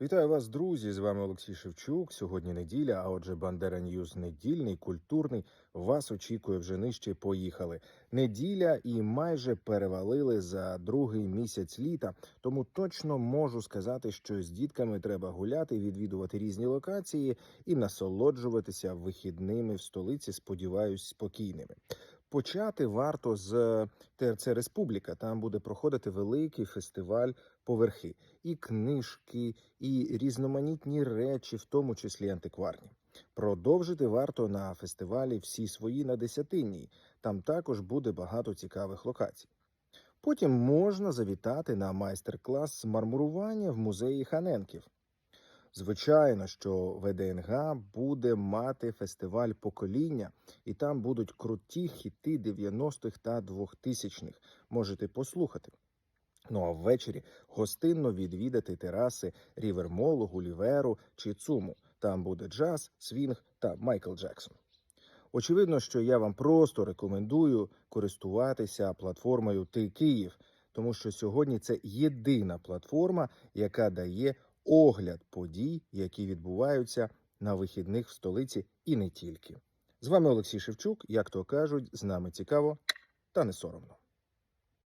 Вітаю вас, друзі! З вами Олексій Шевчук. Сьогодні неділя, а отже, Бандера Ньюз недільний, культурний. Вас очікує вже нижче. Поїхали. Неділя і майже перевалили за другий місяць літа. Тому точно можу сказати, що з дітками треба гуляти, відвідувати різні локації і насолоджуватися вихідними в столиці. Сподіваюсь, спокійними. Почати варто з ТРЦ Республіка. Там буде проходити великий фестиваль поверхи і книжки, і різноманітні речі, в тому числі антикварні. Продовжити варто на фестивалі всі свої на десятинній. Там також буде багато цікавих локацій. Потім можна завітати на майстер-клас з мармурування в музеї Ханенків. Звичайно, що ВДНГ буде мати фестиваль покоління, і там будуть круті хіти 90-х та 2000-х. Можете послухати. Ну а ввечері гостинно відвідати тераси Рівермолу, Гуліверу чи Цуму. Там буде джаз, свінг та Майкл Джексон. Очевидно, що я вам просто рекомендую користуватися платформою Ти Київ, тому що сьогодні це єдина платформа, яка дає огляд подій, які відбуваються на вихідних в столиці, і не тільки. З вами Олексій Шевчук. Як то кажуть, з нами цікаво та не соромно.